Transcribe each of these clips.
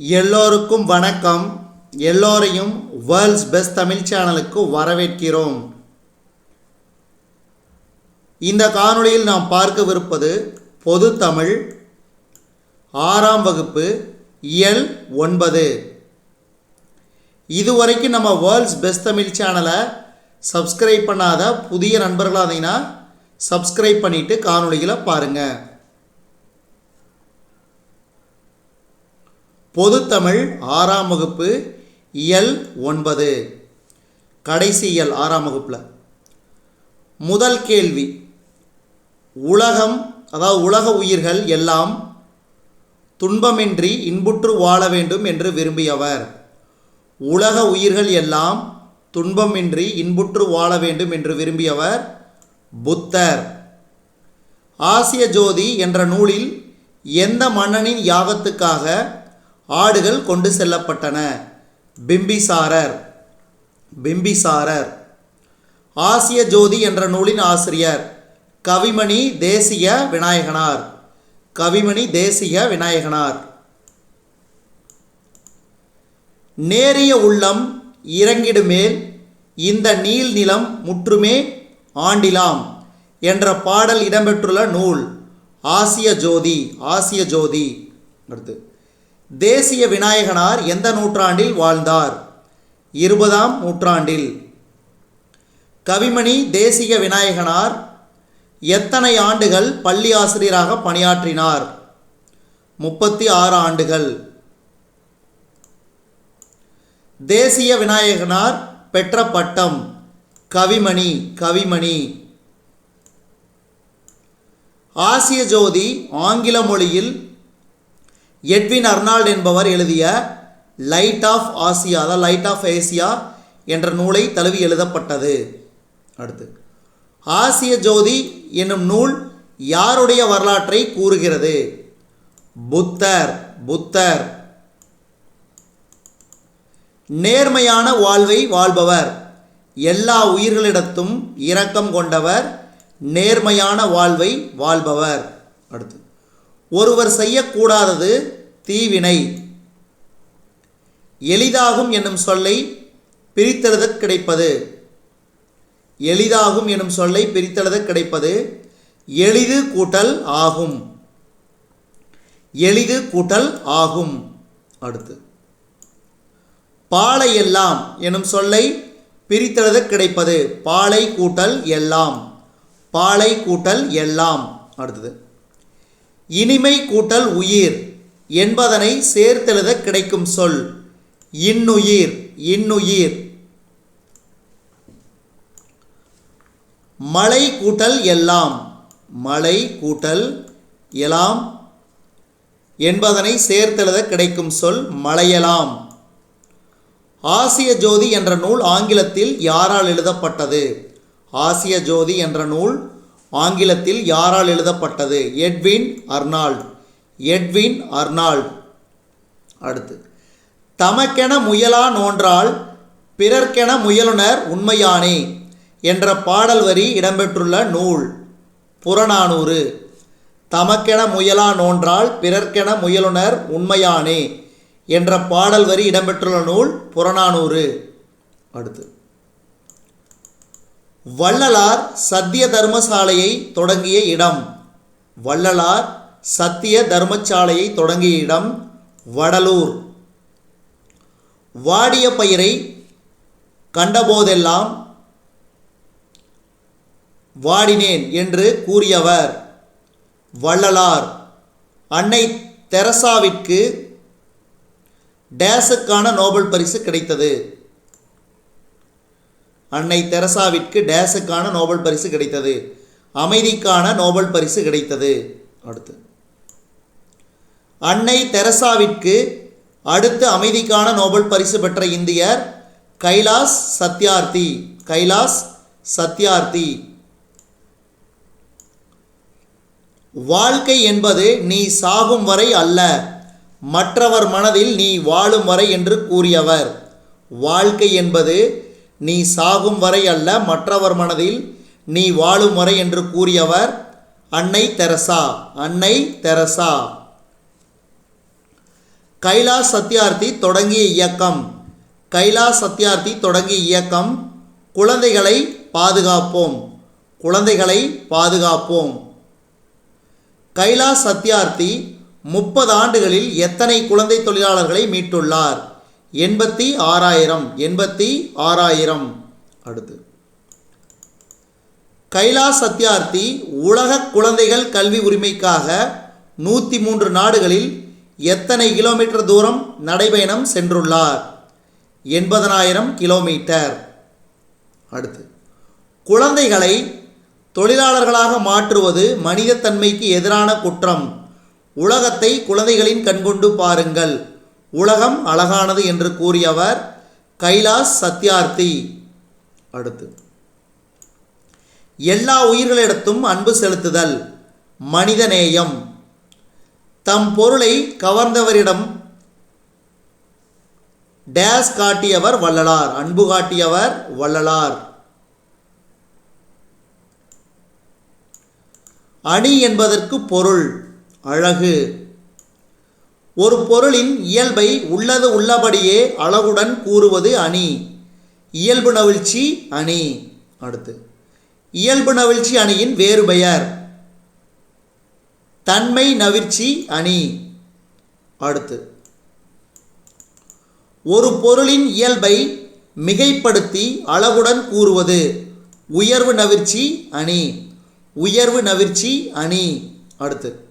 எல்லோருக்கும் வணக்கம். எல்லோரையும் வேர்ல்ட்ஸ் பெஸ்ட் தமிழ் சேனலுக்கு வரவேற்கிறோம். இந்த காணொளியில் நாம் பார்க்கவிருப்பது பொது தமிழ். ஆறாம் வகுப்பு இயல் ஒன்பது. இதுவரைக்கும் நம்ம வேர்ல்ட்ஸ் பெஸ்ட் தமிழ் சேனலை சப்ஸ்கிரைப் பண்ணாத புதிய நண்பர்களாக இருந்தீங்கன்னா சப்ஸ்கிரைப் பண்ணிவிட்டு காணொளிகளை பாருங்கள் பொதுத்தமிழ் ஆறாம் வகுப்பு இயல் ஒன்பது. கடைசி இயல் ஆறாம் வகுப்பில். முதல் கேள்வி. உலகம் அதாவது உலக உயிர்கள் எல்லாம் துன்பமின்றி இன்புற்று வாழ வேண்டும் என்று விரும்பியவர். உலக உயிர்கள் எல்லாம் துன்பமின்றி இன்புற்று வாழ வேண்டும் என்று விரும்பியவர் புத்தர். ஆசிய ஜோதி என்ற நூலில் எந்த மன்னனின் யாகத்துக்காக ஆடுகள் கொண்டு செல்லப்பட்டன. பிம்பிசாரர் பிம்பிசாரர். ஆசிய ஜோதி என்ற நூலின் ஆசிரியர் கவிமணி தேசிய விநாயகனார். கவிமணி தேசிய விநாயகனார். நேரிய உள்ளம் இறங்கிடுமேல் இந்த நீல் நிலம் முற்றுமே ஆண்டிலாம் என்ற பாடல் இடம்பெற்றுள்ள நூல் ஆசிய ஜோதி ஆசிய ஜோதி. அடுத்து. தேசிய விநாயகனார் எந்த நூற்றாண்டில் வாழ்ந்தார்? இருபதாம் நூற்றாண்டில். கவிமணி தேசிய விநாயகனார் எத்தனை ஆண்டுகள் பள்ளி ஆசிரியராக பணியாற்றினார்? முப்பத்தி ஆறு ஆண்டுகள். தேசிய விநாயகனார் பெற்ற பட்டம் கவிமணி கவிமணி. ஆசிய ஜோதி ஆங்கில மொழியில் எட்வின் அர்னால்ட் என்பவர் எழுதிய லைட் ஆஃப் ஆசியா அதாவது லைட் ஆஃப் ஏசியா என்ற நூலை தழுவி எழுதப்பட்டது. அடுத்து ஆசிய ஜோதி என்னும் நூல் யாருடைய வரலாற்றை கூறுகிறது? புத்தர் புத்தர். நேர்மையான வாழ்வை வாழ்பவர் எல்லா உயிர்களிடத்தும் இரக்கம் கொண்டவர் நேர்மையான வாழ்வை வாழ்பவர். அடுத்து ஒருவர் செய்யக்கூடாதது தீவினை. எளிதாகும் என்னும் சொல்லை பிரித்தெழுத கிடைப்பது. எளிதாகும் என்னும் சொல்லை பிரித்தெழுத கிடைப்பது எளிது கூட்டல் ஆகும். எளிது கூட்டல் ஆகும். அடுத்து. பாலை எல்லாம் எனும் சொல்லை பிரித்தெழுத கிடைப்பது. பாலை கூட்டல் எல்லாம். பாலை கூட்டல் எல்லாம். அடுத்தது. இனிமை கூட்டல் உயிர். என்பதனை சேர்த்தெழுத கிடைக்கும் சொல். இன்னுயிர் இன்னுயிர். மலை கூட்டல் எல்லாம் மலை கூட்டல் எலாம் என்பதனை சேர்த்தெழுத கிடைக்கும் சொல் மலையலாம். ஆசிய ஜோதி என்ற நூல் ஆங்கிலத்தில் யாரால் எழுதப்பட்டது? ஆசிய ஜோதி என்ற நூல் ஆங்கிலத்தில் யாரால் எழுதப்பட்டது? Edwin Arnold. Edwin Arnold. அடுத்து. தமக்கென முயலா நோன்றால் பிறர்க்கென முயலுனர் உண்மையானே என்ற பாடல் வரி இடம்பெற்றுள்ள நூல் புறநானூறு. தமக்கென முயலா நோன்றால் பிறர்க்கென முயலுனர் உண்மையானே என்ற பாடல் வரி இடம்பெற்றுள்ள நூல் புறநானூறு. அடுத்து. வள்ளலார் சத்திய தர்மசாலையை தொடங்கிய இடம் வள்ளலார் சத்திய தர்மசாலையை தொடங்கிய இடம் வடலூர். வாடிய பயிரை கண்டபோதெல்லாம் வாடினேன் என்று கூறியவர் வள்ளலார். அன்னை தெரசாவிற்கு டேஸுக்கான நோபல் பரிசு கிடைத்தது. அன்னை தெரசாவிற்கு டேஸுக்கான நோபல் பரிசு கிடைத்தது. அமைதிக்கான நோபல் பரிசு கிடைத்தது. அடுத்து. அன்னை தெரசாவிற்கு அடுத்து அமைதிக்கான நோபல் பரிசு பெற்ற இந்தியர் கைலாஸ் சத்யார்த்தி. கைலாஸ் சத்யார்த்தி. வாழ்க்கை என்பது நீ சாகும் வரை அல்ல மற்றவர் மனதில் நீ வாழும் வரை என்று கூறியவர். வாழ்க்கை என்பது நீ சாகும் வரை அல்ல மற்றவர் மனதில் நீ வாழும் வரை என்று கூறியவர் அன்னை தெரசா. அன்னை தெரசா. கைலாஷ் சத்யார்த்தி தொடங்கிய இயக்கம். கைலாஷ் சத்யார்த்தி தொடங்கிய இயக்கம். குழந்தைகளை பாதுகாப்போம். குழந்தைகளை பாதுகாப்போம். கைலாஷ் சத்யார்த்தி முப்பது ஆண்டுகளில் எத்தனை குழந்தை தொழிலாளர்களை மீட்டுள்ளார்? எண்பத்தி ஆறாயிரம். எண்பத்தி ஆறாயிரம். அடுத்து. கைலாஷ் சத்யார்த்தி உலக குழந்தைகள் கல்வி உரிமைக்காக நூற்றி மூன்று நாடுகளில் எத்தனை கிலோமீட்டர் தூரம் நடைபயணம் சென்றுள்ளார்? எண்பதனாயிரம் கிலோமீட்டர். அடுத்து குழந்தைகளை தொழிலாளர்களாக மாற்றுவது மனிதத்தன்மைக்கு எதிரான குற்றம். உலகத்தை குழந்தைகளின் கண்கொண்டு பாருங்கள். உலகம் அழகானது என்று கூறியவர் கைலாஸ் சத்யார்த்தி. அடுத்து எல்லா உயிர்களிடத்தும் அன்பு செலுத்துதல் மனிதநேயம் தம் பொருளை கவர்ந்தவரிடம் டேஸ் காட்டியவர் வள்ளலார் அன்பு காட்டியவர் வள்ளலார். அணி என்பதற்கு பொருள் அழகு. ஒரு பொருளின் இயல்பை உள்ளது உள்ளபடியே அழகுடன் கூறுவது அணி. இயல்பு நவிழ்ச்சி அணி. அடுத்து இயல்பு நவிழ்ச்சி அணியின் வேறு பெயர். தன்மை நவிர்ச்சி அணி. அடுத்து. ஒரு பொருளின் இயல்பை மிகைப்படுத்தி அளவுடன் கூறுவது. உயர்வு நவிர்ச்சி அணி. உயர்வு நவிர்ச்சி அணி. அடுத்து.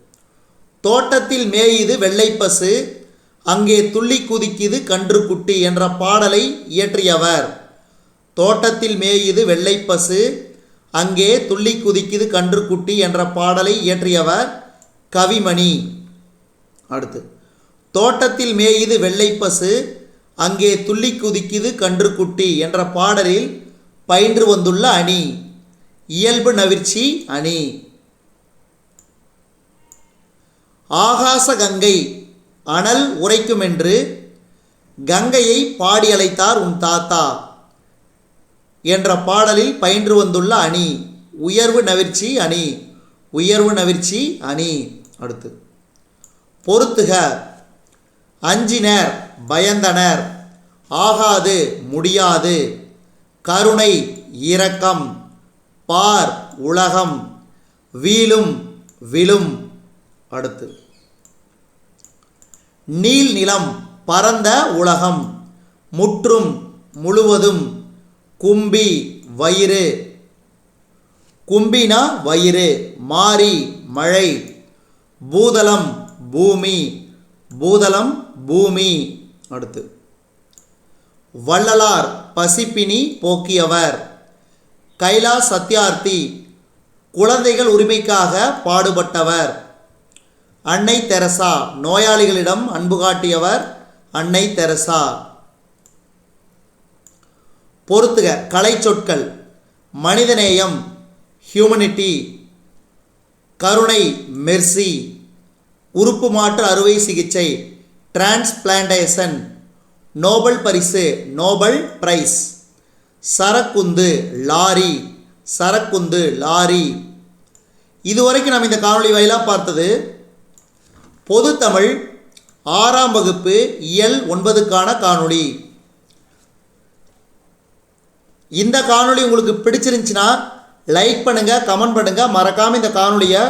தோட்டத்தில் மேயுது வெள்ளைப்பசு. அங்கே துள்ளி குதிக்குது கன்றுக்குட்டி என்ற பாடலை இயற்றியவர். தோட்டத்தில் மேயுது வெள்ளைப்பசு. அங்கே துள்ளி குதிக்குது கன்றுக்குட்டி என்ற பாடலை இயற்றியவர். கவிமணி. அடுத்து தோட்டத்தில் மேயுது வெள்ளைப்பசு அங்கே துள்ளி குதிக்குது கன்றுக்குட்டி என்ற பாடலில் பயின்று வந்துள்ள அணி. இயல்பு நவிர்ச்சி அணி. ஆகாச கங்கை அனல் உரைக்குமென்று கங்கையை பாடி அழைத்தார் உன் தாத்தா என்ற பாடலில் பயின்று வந்துள்ள அணி. உயர்வு நவிர்ச்சி அணி. உயர்வு நவிர்ச்சி அணி. அடுத்து. பொருத்துக அஞ்சினர் பயந்தனர் ஆகாது முடியாது. கருணை இரக்கம். பார் உலகம். வீழும் விழும். அடுத்து. நீல் நிலம் பரந்த உலகம். முற்றும் முழுவதும். கும்பி வயிறு. கும்பினா வயிறு மாறி மழை. பூதலம் பூமி. பூதலம் பூமி. அடுத்து. வள்ளலார் பசிப்பினி போக்கியவர். கைலா சத்யார்த்தி குழந்தைகள் உரிமைக்காக பாடுபட்டவர். அன்னை தெரசா நோயாளிகளிடம் அன்பு காட்டியவர் அன்னை தெரசா. பொறுத்துக கலை சொற்கள் மனிதநேயம் ஹியூமனிட்டி கருணை மெர்சி உறுப்பு மாற்று அறுவை சிகிச்சை டிரான்ஸ்பிளான்டேஷன் நோபல் பரிசு நோபல் பிரைஸ் சரக்குந்து லாரி சரக்குந்து லாரி. இதுவரைக்கும் நம்ம இந்த காணொளி வாயிலாக பார்த்தது பொதுத்தமிழ் ஆறாம் வகுப்பு இயல் ஒன்பதுக்கான காணொளி. இந்த காணொளி உங்களுக்கு பிடிச்சிருந்துச்சுன்னா லைக் பண்ணுங்கள் கமெண்ட் பண்ணுங்கள் மறக்காமல் இந்த காணொளியை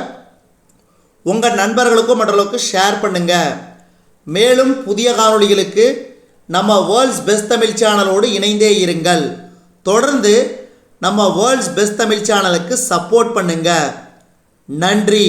உங்கள் நண்பர்களுக்கும் மற்றவர்களுக்கும் ஷேர் பண்ணுங்கள் மேலும் புதிய காணொளிகளுக்கு நம்ம வேர்ல்ட்ஸ் பெஸ்ட் தமிழ் சேனலோடு இணைந்தே இருங்கள். தொடர்ந்து நம்ம வேர்ல்ட்ஸ் பெஸ்ட் தமிழ் சேனலுக்கு சப்போர்ட் பண்ணுங்கள் நன்றி.